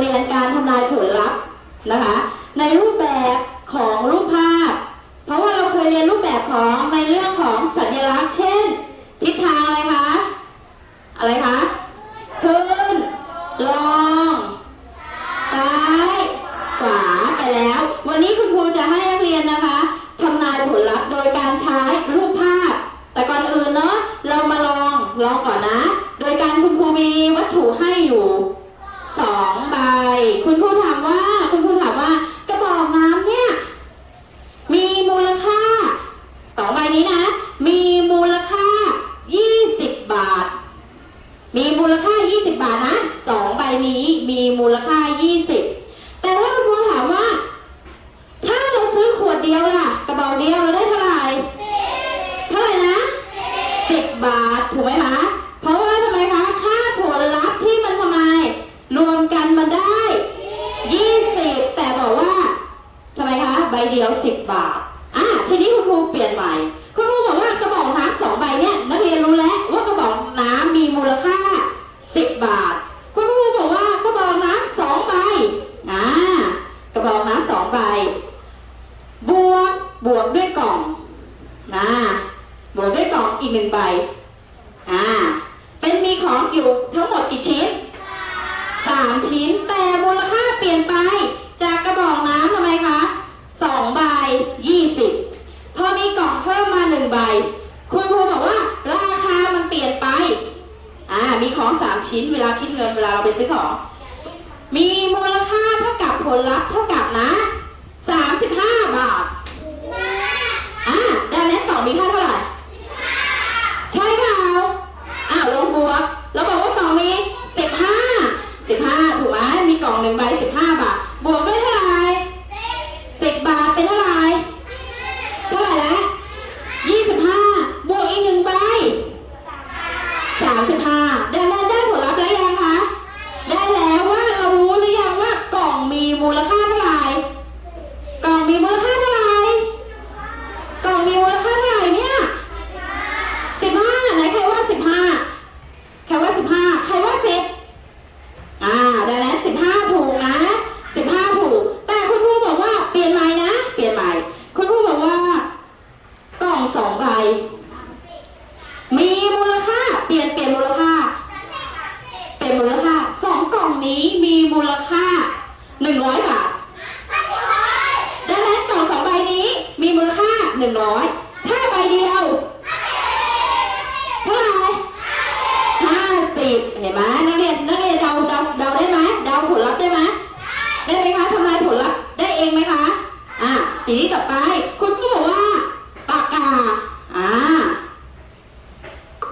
เรียนการทำลายผลลัพธ์นะคะ ในรู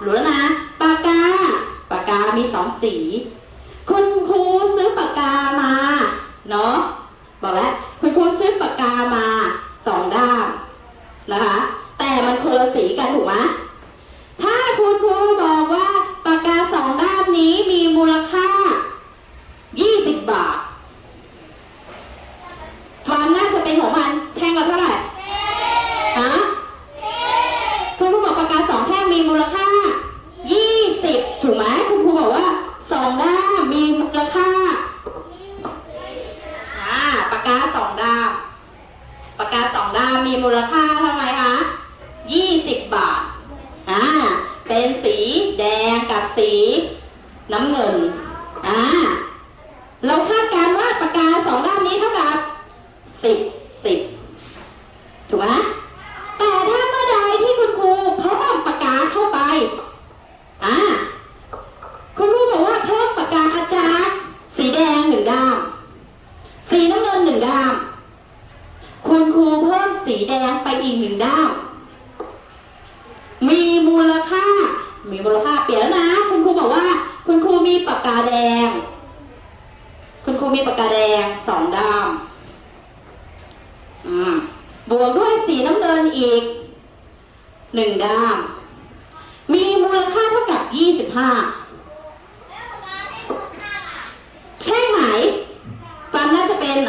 รู้แล้วนะปากกาปากกามีสองสี คุณครูซื้อปากกามาเนาะบอกแล้วคุณครูซื้อปากกามาสองด้ามนะคะ แต่มันคนละสีกันถูกไหม มูลค่าเท่าไหร่คะ20 บาท อ่า เป็นสีแดงกับสีน้ำเงิน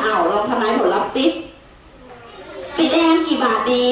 เอาลองทำนายผลลัพธ์สิสีแดงกี่บาทดี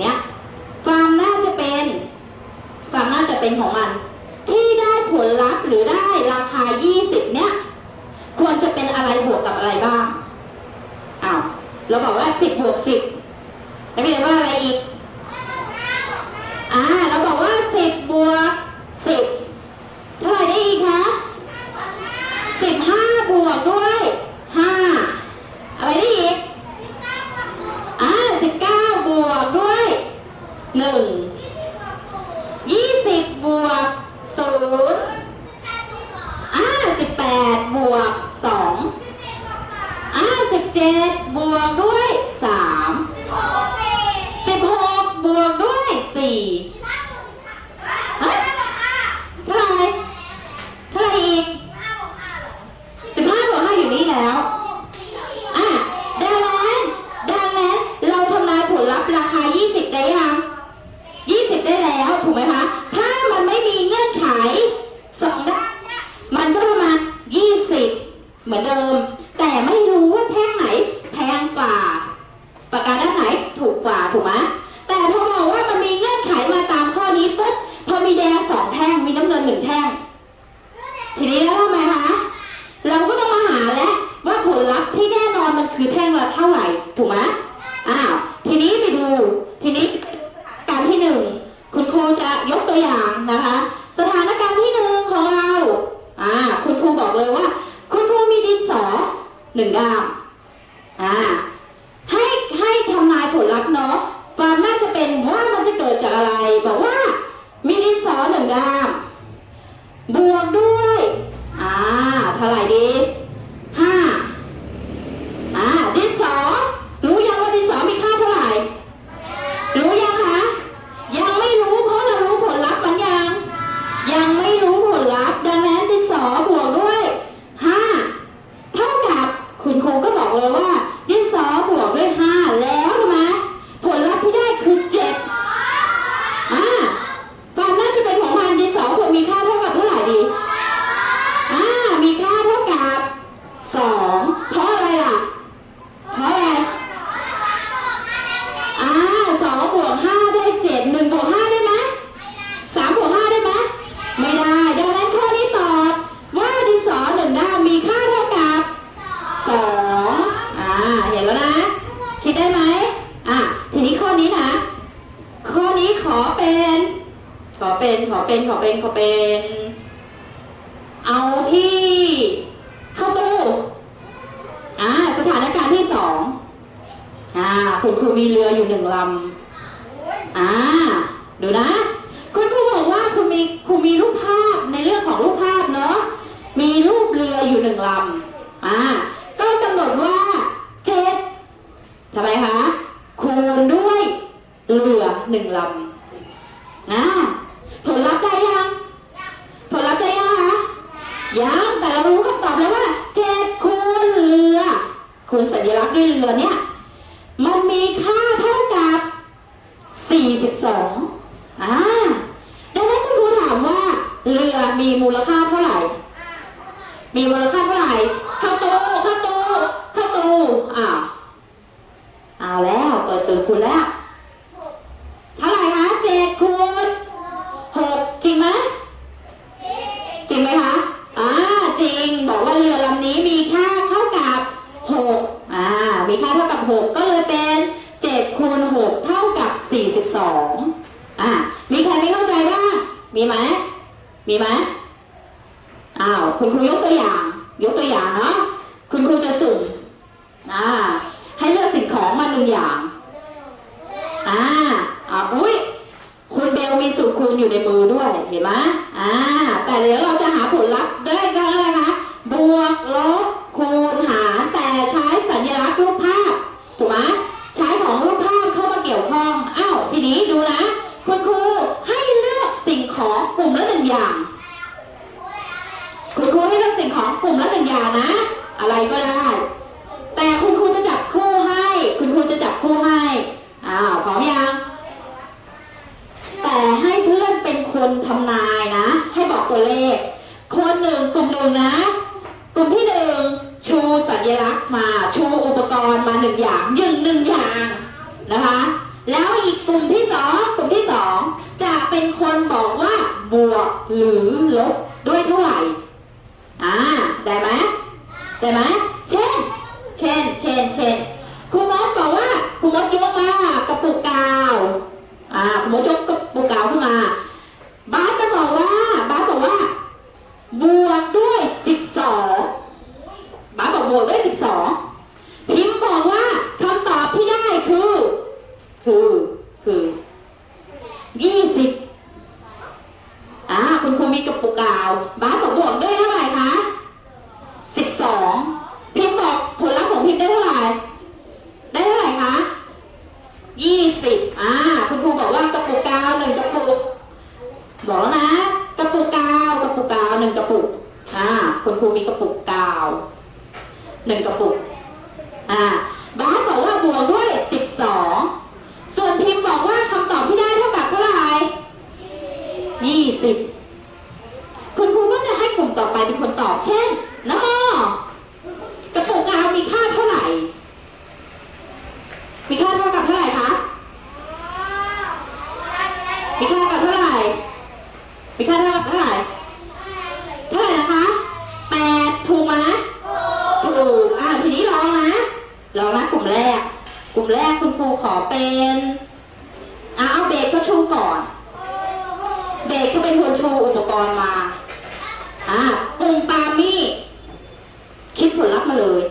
เนี้ยความน่าจะเป็น ความน่าจะเป็นของมัน ที่ได้ผลลัพธ์หรือได้ราคา 20 เนี้ยควรจะเป็นอะไรบวกกับอะไรบ้างอ้าวเราบอกว่า 10บวก10แล้วเรียกว่าอะไรอีก 冷啊 ทำไมคะ คูณด้วยเรือหนึ่งลำนะผลลัพธ์ได้ยัง ผลลัพธ์ได้ยังคะ ยัง แต่เรารู้คำตอบแล้วว่าเจ็ดคูณเรือ คูณสัญลักษณ์ด้วยเรือเนี่ย มันมีค่าเท่ากับสี่สิบสองอ่าดังนั้นคุณครูถามว่า เรือมีมูลค่าเท่าไหร่ มีมูลค่า มีไหมมีไหมอ้าวคุณครูยกตัวอย่าง คนทำนายนะ ให้บอกตัวเลข คนหนึ่งกลุ่มหนึ่งนะ กลุ่มที่หนึ่งชูสัญลักษณ์มาชูอุปกรณ์มาหนึ่งอย่างหนึ่งหนึ่งอย่างนะคะ แล้วอีกกลุ่มที่สองกลุ่มที่สองจะเป็นคนบอกว่าบวกหรือลบด้วยเท่าไหร่อ่าได้ไหมได้ไหมเช่น เช่น เช่น เช่นครูมดบอกว่าครูมดยกมากระปุกกาว อ่าครูมดยกกระปุกกาวขึ้นมา บาสจะบอกว่าบาสบอกว่า บวกด้วยสิบสองบาสบอกบวกด้วยสิบสองพิมพ์บอกว่าคำตอบที่ได้คือ คือคือยี่สิบอ่าคุณครูมีกระปุกกาวบาสบอกบวกด้วยเท่าไหร่คะสิบสองพิมพ์บอกผลลัพธ์ของพิมพ์ได้เท่าไหร่ ได้เท่าไหร่คะยี่สิบอ่า คุณครูบอกว่ากระปุกกาวหนึ่งกระปุก บอกแล้วนะ กระปุกกาวกระปุกกาวหนึ่งกระปุก อ่า คุณครูมีกระปุกกาว หนึ่งกระปุก อ่า บาสบอกว่าบวกด้วยสิบสอง ส่วนพิมพ์บอกว่าคำตอบที่ได้เท่ากับเท่าไหร่ ยี่สิบคุณครูก็จะให้กลุ่มต่อไปเป็นคนตอบ เช่นน้ำมอกระปุกกาวมีค่าเท่าไหร่ มีค่าเท่ากับเท่าไหร่คะ มีค่ากับเท่าไหร่ มีค่าเท่ากับเท่าไหร่ เท่าไหร่นะคะแปดถูกไหมถูก อ่าทีนี้ลองนะ ลองนะกลุ่มแรก กลุ่มแรกคุณครูขอเป็นอะเอาเบรกก็ชูก่อน เบรกก็เป็นคนชว์อุปกรณ์มาอ่ากลุ่มปามี่คิดผลลัพธ์มาเลย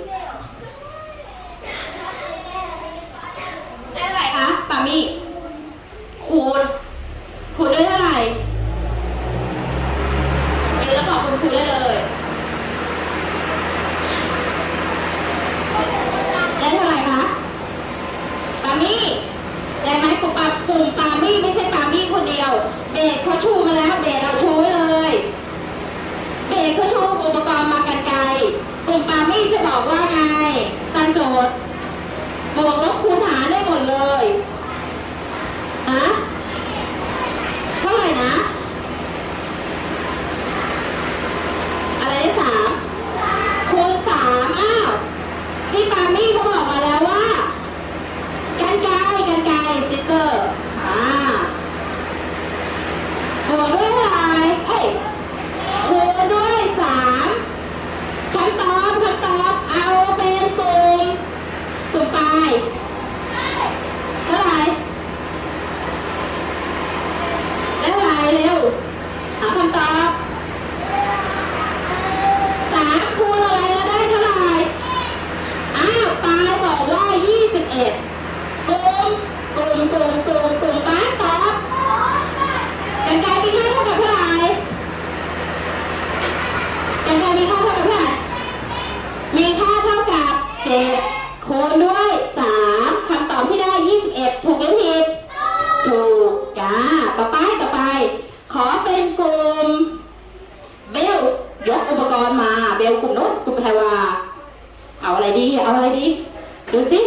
ได้เท่าไหร่คะปามี่คูณคูณด้วยเท่าไหร่ยืนแล้วบอกคุณครูได้เลย ได้เท่าไหร่คะ ปา มี่ได้ไหมกลุ่มปากลุ่มปามี่ไม่ใช่ปามี่คนเดียว เบรเขาชูมาแล้วเบรเราชูไว้เลย เบรเขาชูอุปกรณ์มากันไกลกลุ่มปามี่จะบอกว่าไงตั้งโจทย์ บวกลบคูณหารได้หมดเลย ฮะ เท่าไหร่นะ อะไรได้สามคูณสามอ้าว พี่ปามี่เขาบอกมาแล้วว่า กันไกลกันไกลซิสเตอร์ อ่าบวกด้วยเท่าไหร่เอ้ยคูณด้วยสามคำตอบคำตอบเอาเป็นกลุ่มกลุ่มปลายเท่าไหร่ได้เท่าไหร่เร็ว หาคำตอบสามคูณอะไรแล้วได้เท่าไหร่ อ้าวปายบอกว่า 21กลุ่มกลุ่มกลุ่มกลุ่มกลุ่มบ้านตอบกันไกลมีค่าเท่ากับเท่าไหร่กันไกลมีค่าเท่ากับเท่าไหร่ มีค่าเท่ากับ7คูณด้วย 3คำตอบที่ได้ 21 ถูกหรือผิด ถูกจ้าต่อไปต่อไป ขอเป็นกลุ่ม เบล ยกอุปกรณ์มา เบลกลุ่มโน้นกลุ่มไทวา เอาอะไรดี เอาอะไรดี ดูสิ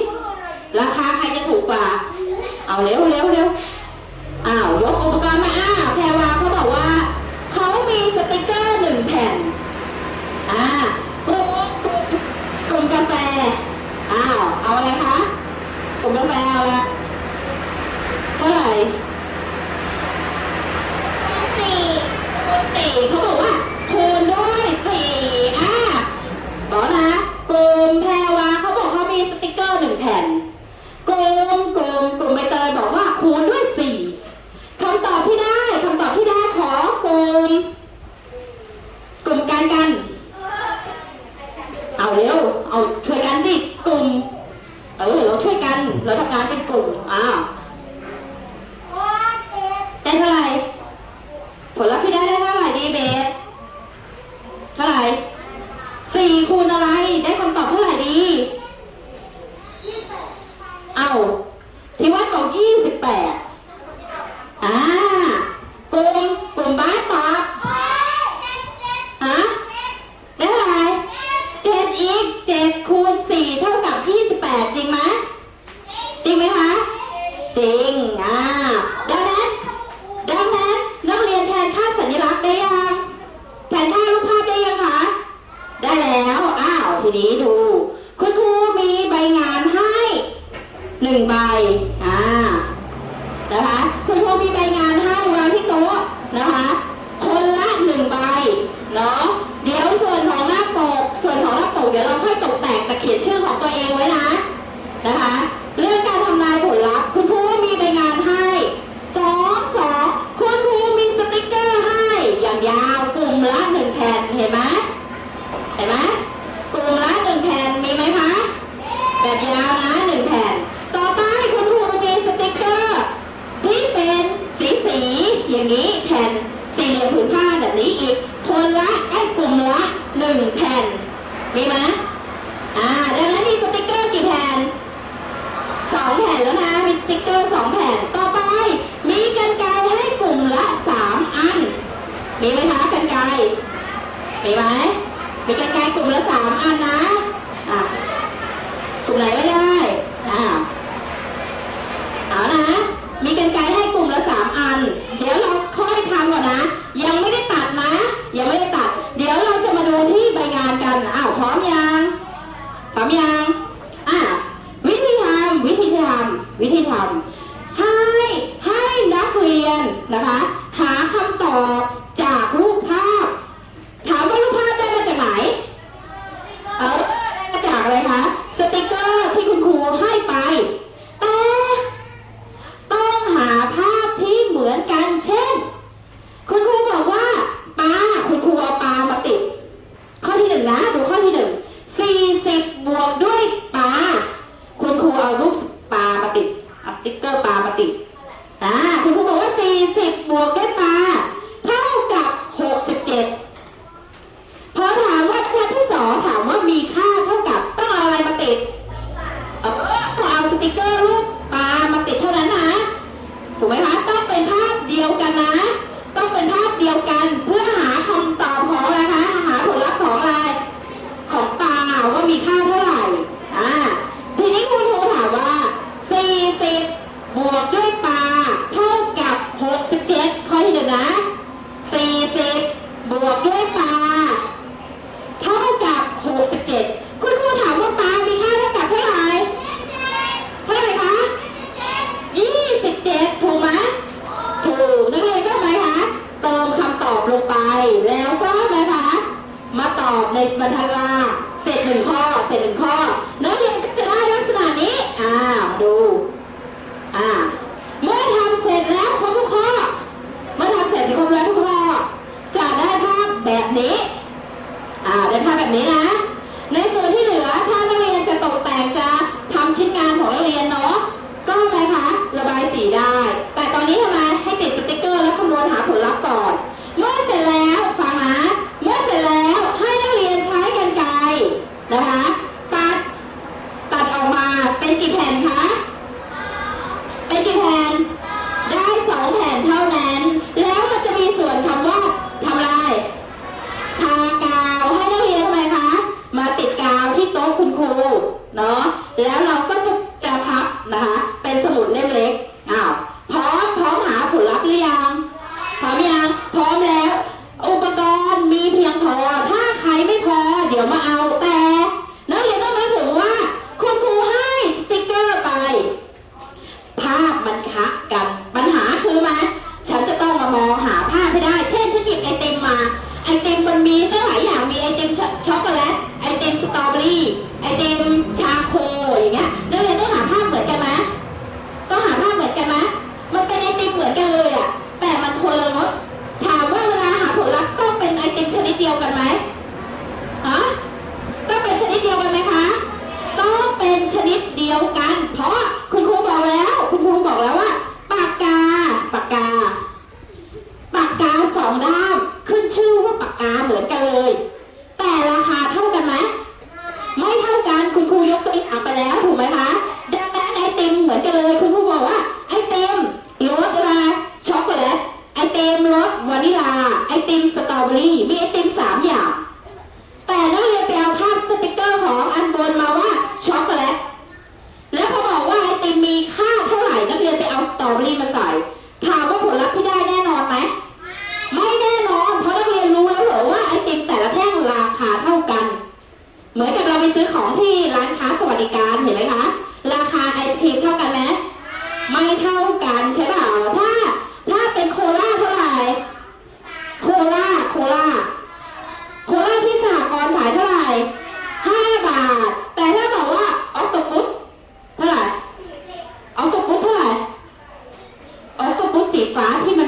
ราคาใครจะถูกกว่า เอาเร็วเร็วเร็วอ้าว ยกอุปกรณ์มา อ้าวแพรวาเขาบอกว่า เขามีสติกเกอร์หนึ่งแผ่น อ่ากลุ่มกลุ่มกลุ่มกาแฟ อ้าว เอาอะไรคะ กลุ่มกาแฟเอาละเท่าไหร่สี่ สี่เขาบอกว่าคูณด้วยสี่อ่าบอกนะกลุ่มแพรวาเขาบอกเขามีสติกเกอร์หนึ่งแผ่นกลุ่มกลุ่มกลุ่มใบเตยบอกว่าคูเห วิธีทำให้ให้นักเรียนนะคะหาคำตอบจากรูป చదువు కన్నా like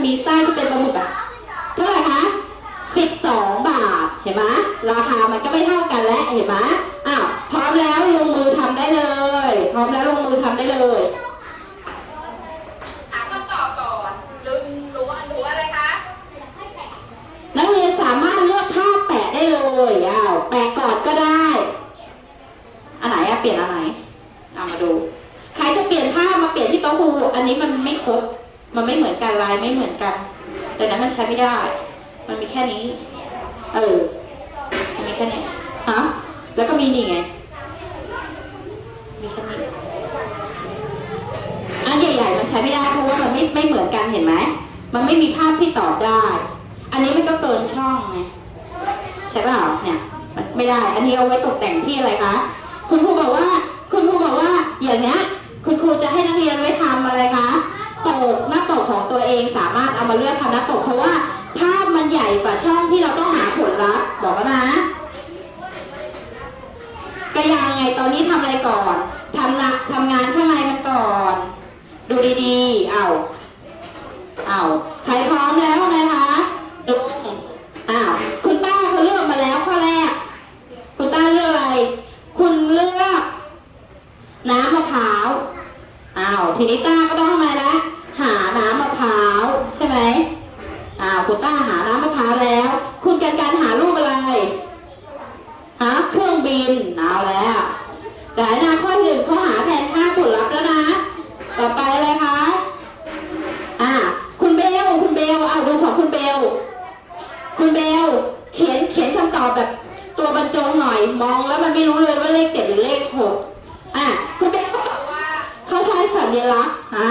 มันมีไส้ที่เป็นปลาหมึกอะเท่าไหร่คะสิบสองบาท เห็นไหมราคามันก็ไม่เท่ากันแล้วเห็นไหมอ้าวพร้อมแล้วลงมือทำได้เลย พร้อมแล้วลงมือทำได้เลยถามคำตอบก่อนลืมรู้ว่ารู้อะไรคะนักเรียนสามารถเลือกท่าแปะได้เลยอ้าวแปะก่อนก็ได้ อันไหนอะเปลี่ยนอันไหนเอามาดู ใครจะเปลี่ยนผ้ามาเปลี่ยนที่โต๊ะครูอันนี้มันไม่ครบ มันไม่เหมือนกันลายไม่เหมือนกันดังนั้นมันใช้ไม่ได้ มันมีแค่นี้ เออมันมีแค่นี้ฮะแล้วก็มีนี่ไง มีแค่นี้อันใหญ่ๆมันใช้ไม่ได้เพราะว่ามันไม่ไม่เหมือนกันเห็นไหมมันไม่มีภาพที่ตอบได้ อันนี้มันก็เกินช่องไงใช่เปล่าเนี่ยมันไม่ได้ อันนี้เอาไว้ตกแต่งที่อะไรคะคุณครูบอกว่า คุณครูบอกว่าอย่างเนี้ย คุณครูจะให้นักเรียนไว้ทำอะไรคะ ปกหน้าปกของตัวเองสามารถเอามาเลือกทำหน้าปกเพราะว่าภาพมันใหญ่กว่าช่องที่เราต้องหาผลลัพธ์บอกแล้วนะก็ยังไงตอนนี้ทำอะไรก่อนทำนะทำงานข้างในมันก่อน ดูดีๆ เอาเอาใครพร้อมแล้วไหมคะลุงอ้าวคุณป้าเขาเลือกมาแล้วข้อแรก คุณป้าเลือกอะไร คุณเลือก น้ำมะพร้าวอ้าวทีนี้ต้าก็ต้องทำไมละ หาน้ำมะพร้าวใช่ไหมอ้าวคุณต้าหาน้ำมะพร้าวแล้ว คุณกันการหาลูกอะไร หาเครื่องบินเอาแล้วแต่อนาข้อหนึ่งเขาหาแทนค่าผลลัพธ์แล้วนะ ต่อไปอะไรคะ อ่า คุณเบล คุณเบล เอาดูของคุณเบล คุณเบล เขียน เขียนคำตอบแบบตัวบรรจงหน่อย มองแล้วมันไม่รู้เลยว่าเลขเจ็ดหรือเลขหกอะ คุณเบล บอกว่า เขาใช้สัญลักษณ์ อ่า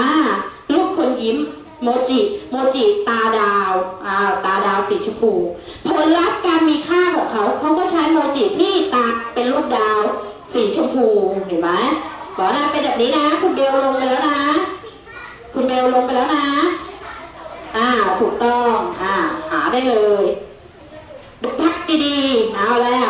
รูปคนยิ้ม โม จิโมจิตาดาวอ่าตาดาวสีชมพู ผลลัพธ์การมีค่าของเขาเขาก็ใช้โมจิที่ตาเป็นรูปดาวสีชมพูเห็นไหมบอกนะเป็นแบบนี้นะ คุณเบลลงไปแล้วนะ คุณเบลลงไปแล้วนะอ่าถูกต้องอ่าหาได้เลยดูพักดีๆเอาแล้ว